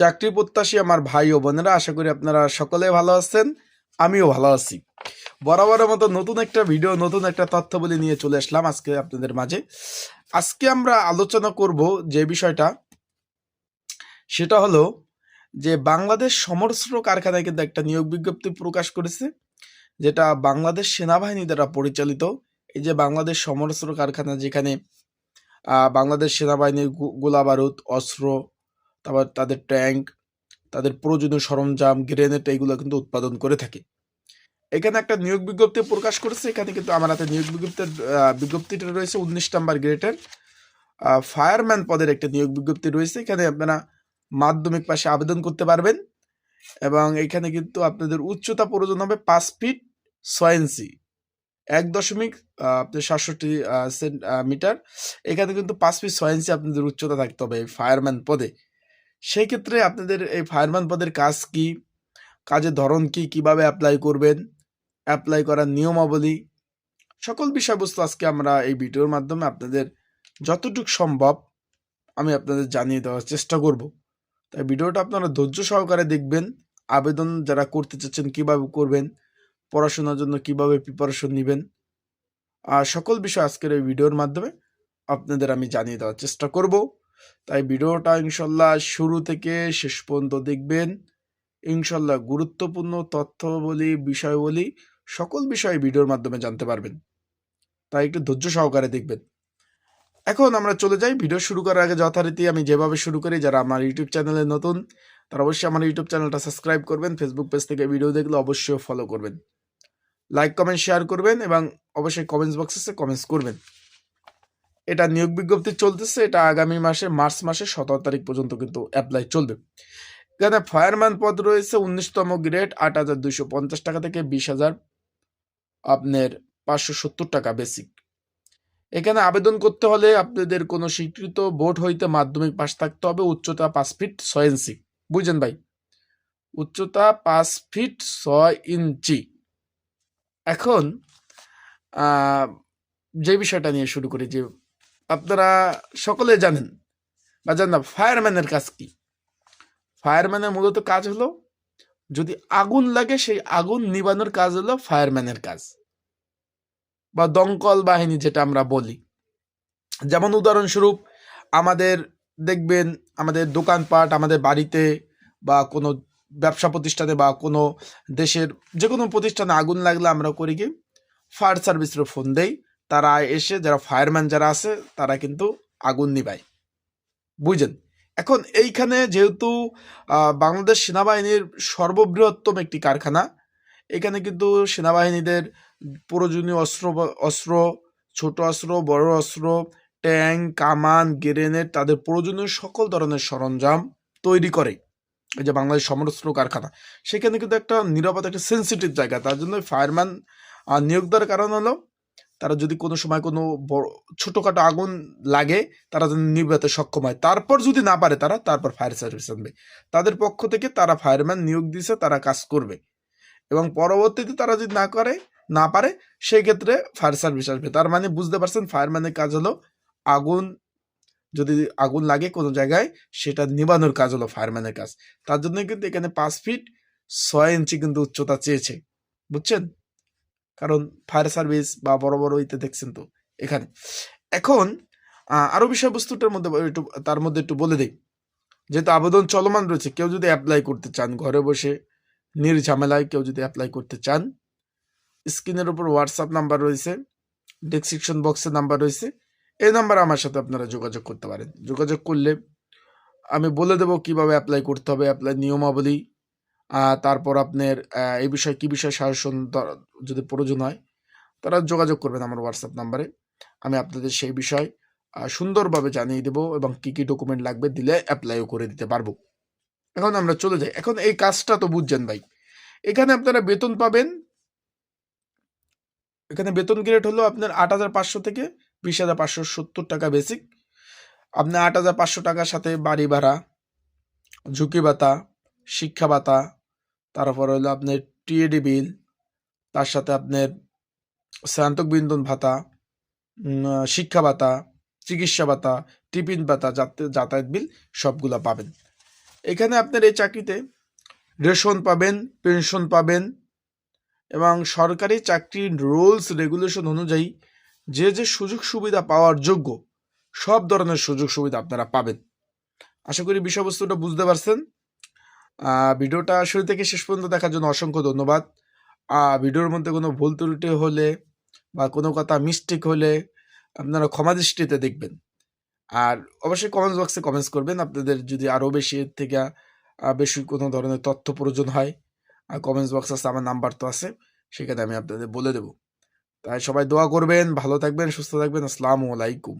চাকরি প্রত্যাশী আমার ভাই ও বোনেরা, আশা করি আপনারা সকলে ভালো আছেন, আমিও ভালো আছি। বরাবরের মতো নতুন একটা ভিডিও নতুন একটা তথ্য বলে নিয়ে চলে আসলাম আজকে আপনাদের মাঝে। আজকে আমরা আলোচনা করব যে বিষয়টা, সেটা হলো যে বাংলাদেশ সমরস্ত্র কারখানায় কিন্তু একটা নিয়োগ বিজ্ঞপ্তি প্রকাশ করেছে, যেটা বাংলাদেশ সেনাবাহিনী দ্বারা পরিচালিত। এই যে বাংলাদেশ সমরস্ত্র কারখানা যেখানে বাংলাদেশ সেনাবাহিনীর গোলা বারুদ অস্ত্র তারপর তাদের ট্যাঙ্ক, তাদের প্রয়োজনীয় সরঞ্জাম, গ্রেনেড এইগুলো কিন্তু উৎপাদন করে থাকে। এখানে একটা নিয়োগ বিজ্ঞপ্তি প্রকাশ করেছে। এখানে কিন্তু আমার হাতে নিয়োগ বিজ্ঞপ্তির বিজ্ঞপ্তিটা রয়েছে উনিশ নাম্বার গ্রেডের। ফায়ারম্যান পদের একটা নিয়োগ বিজ্ঞপ্তি রয়েছে। এখানে আপনারা মাধ্যমিক পাশে আবেদন করতে পারবেন এবং এখানে কিন্তু আপনাদের উচ্চতা প্রয়োজন হবে পাঁচ ফিট ছয় ইঞ্চি, এক দশমিক আপনার সাতষট্টি মিটার। এখানে কিন্তু পাঁচ ফিট ছয় ইঞ্চি আপনাদের উচ্চতা থাকতে হবে ফায়ারম্যান পদে। সেই ক্ষেত্রে আপনাদের এই ফায়ারম্যান পদের কাজ কি? কাজের ধরন কি? কীভাবে অ্যাপ্লাই করবেন? অ্যাপ্লাই করার নিয়মাবলী? সকল বিষয়বস্তু আজকে আমরা এই ভিডিওর মাধ্যমে আপনাদের যতটুকু সম্ভব আমি আপনাদের জানিয়ে দেওয়ার চেষ্টা করব। তাই ভিডিওটা আপনারা ধৈর্য সহকারে দেখবেন, আবেদন যারা করতে চাচ্ছেন কীভাবে করবেন, পড়াশোনার জন্য কীভাবে প্রিপারেশন নেবেন, আর সকল বিষয় আজকের এই ভিডিওর মাধ্যমে আপনাদের আমি জানিয়ে দেওয়ার চেষ্টা করব। তাই ভিডিওটা ইনশাল্লাহ শুরু থেকে শেষ পর্যন্ত দেখবেন। ইনশাল্লাহ গুরুত্বপূর্ণ তথ্য বলি, বিষয় বলি, সকল বিষয় ভিডিওর মাধ্যমে জানতে পারবেন। তাই একটু ধৈর্য সহকারে দেখবেন। এখন আমরা চলে যাই। ভিডিও শুরু করার আগে যথারীতি আমি যেভাবে শুরু করি, যারা আমার ইউটিউব চ্যানেলে নতুন, তারা অবশ্যই আমার ইউটিউব চ্যানেলটা সাবস্ক্রাইব করবেন ফেসবুক পেজ থেকে ভিডিও দেখলে অবশ্যই ফলো করবেন। লাইক কমেন্ট শেয়ার করবেন এবং অবশ্যই কমেন্টস বক্সে কমেন্টস করবেন। এটা নিয়োগ বিজ্ঞপ্তি চলতেছে, এটা আগামী মাসে, মার্চ মাসে সতেরো তারিখ পর্যন্ত কিন্তু অ্যাপ্লাই চলবে। এখানে ফায়ারম্যান পদ রয়েছে, উনিশতম গ্রেড আট হাজার দুইশো পঞ্চাশ টাকা থেকে বিশ হাজার আপনার পাঁচশো সত্তর টাকা বেসিক এখানে আবেদন করতে হলে আপনাদের কোনো স্বীকৃত বোর্ড হইতে মাধ্যমিক পাশ থাকতে হবে, উচ্চতা পাঁচ ফিট ছয় ইঞ্চি। বুঝছেন ভাই? উচ্চতা পাঁচ ফিট ছয় ইঞ্চি। এখন যে বিষয়টা নিয়ে শুরু করি, যে আপনারা সকলে জানেন। বা জানেন না ফায়ারম্যানের কাজ কি? ফায়ারম্যানের মূলত কাজ হলো, যদি আগুন লাগে, সেই আগুন নিবানোর কাজ হলো ফায়ারম্যানের কাজ। বা দমকল বাহিনী যেটা আমরা বলি। যেমন উদাহরণস্বরূপ, আমাদের দেখবেন, আমাদের দোকানপাট, আমাদের বাড়িতে বা কোনো ব্যবসা প্রতিষ্ঠানে বা কোনো দেশের যে কোনো প্রতিষ্ঠানে আগুন লাগলে আমরা করি কি? ফায়ার সার্ভিসের ফোন দেই। তারা এসে, যারা ফায়ারম্যান যারা আছে, তারা কিন্তু আগুন নিবায়। বুঝলেন এখন এইখানে যেহেতু বাংলাদেশ সেনাবাহিনীর সর্ববৃহত্তম একটি কারখানা, এখানে কিন্তু সেনাবাহিনীদের প্রয়োজনীয় অস্ত্র অস্ত্র, ছোট অস্ত্র, বড় অস্ত্র, ট্যাঙ্ক, কামান, গ্রেনেড তাদের প্রয়োজনীয় সকল ধরনের সরঞ্জাম তৈরি করে। এই যে বাংলাদেশ সমরস্ত্র কারখানা, সেখানে কিন্তু একটা নিরাপদ, একটা সেন্সিটিভ জায়গা। তার জন্য ফায়ারম্যান নিয়োগ দেওয়ার কারণ হলো তারা যদি কোনো সময় কোনো ছোটোখাটো আগুন লাগে, তারা যেন নিভাতে সক্ষম হয়। তারপর যদি না পারে তারা, তারপর ফায়ার সার্ভিস আনবে। তাদের পক্ষ থেকে তারা ফায়ারম্যান নিয়োগ দিয়েছে তারা কাজ করবে। এবং পরবর্তীতে তারা যদি না করে, না পারে সেই ক্ষেত্রে ফায়ার সার্ভিস আসবে। তার মানে বুঝতে পারছেন, ফায়ারম্যানের কাজ হলো আগুন, যদি আগুন লাগে কোনো জায়গায়, সেটা নিবানোর কাজ হলো ফায়ারম্যানের কাজ। তার জন্য কিন্তু এখানে পাঁচ ফিট ছয় ইঞ্চি কিন্তু উচ্চতা চেয়েছে। বুঝছেন? কারণ ফায়ার সার্ভিস বা বড় বড় ইতে দেখছেন তো এখানে। এখন আহ, আরও বিষয়বস্তুটার মধ্যে একটু তার মধ্যে একটু বলে দিই। যেহেতু আবেদন চলমান রয়েছে কেউ যদি অ্যাপ্লাই করতে চান ঘরে বসে নির্ঝামেলায় কেউ যদি অ্যাপ্লাই করতে চান স্ক্রিনের উপর হোয়াটসঅ্যাপ নাম্বার রয়েছে ডেসক্রিপশন বক্সের নাম্বার রয়েছে এই নাম্বারে আমার সাথে আপনারা যোগাযোগ করতে পারেন। যোগাযোগ করলে আমি বলে দেবো কীভাবে অ্যাপ্লাই করতে হবে অ্যাপ্লাই নিয়মাবলী তারপর আপনার এই বিষয়ে কি বিষয়ে সাজেশন যদি প্রয়োজন হয়, তারা যোগাযোগ করবেন আমার হোয়াটসঅ্যাপ নাম্বারে আমি আপনাদের সেই বিষয় সুন্দরভাবে জানিয়ে দেবো এবং কি কি ডকুমেন্ট লাগবে দিলে অ্যাপ্লাইও করে দিতে পারব। এখন আমরা চলে যাই। এখন এই কাজটা তো বুঝছেন ভাই, এখানে আপনারা বেতন পাবেন, এখানে বেতন গ্রেড হলো আপনার আট হাজার পাঁচশো থেকে বিশ হাজার পাঁচশো সত্তর টাকা বেসিক আপনার আট হাজার পাঁচশো টাকার সাথে বাড়ি ভাড়া, ঝুঁকি ভাতা, শিক্ষা ভাতা তারপর হলো আপনার টিএডি বিল তার সাথে আপনার স্নাতক বিন্দন ভাতা শিক্ষা ভাতা, চিকিৎসা ভাতা, টিফিন ভাতা, যাতে- যাতায়াত বিল সবগুলো পাবেন। এখানে আপনার এই চাকরিতে রেশন পাবেন, পেনশন পাবেন এবং সরকারি চাকরির রুলস, রেগুলেশন অনুযায়ী যে যে সুযোগ সুবিধা পাওয়ার যোগ্য সব ধরনের সুযোগ সুবিধা আপনারা পাবেন। আশা করি বিষয়বস্তুটা বুঝতে পারছেন। ভিডিওটা শুরু থেকে শেষ পর্যন্ত দেখার জন্য অসংখ্য ধন্যবাদ। ভিডিওর মধ্যে কোনো ভুল ত্রুটি হলে বা কোনো কথা মিস্টেক হলে আপনারা ক্ষমা দৃষ্টিতে দেখবেন। আর অবশ্যই কমেন্টস বক্সে কমেন্টস করবেন। আপনাদের যদি আরও বেশি এর থেকে বেশি কোনো ধরনের তথ্য প্রয়োজন হয়, আর কমেন্টস বক্স আছে, আমার নাম্বার তো আছে, সেখানে আমি আপনাদের বলে দেবো। তাই সবাই দোয়া করবেন, ভালো থাকবেন, সুস্থ থাকবেন। আসসালামু আলাইকুম।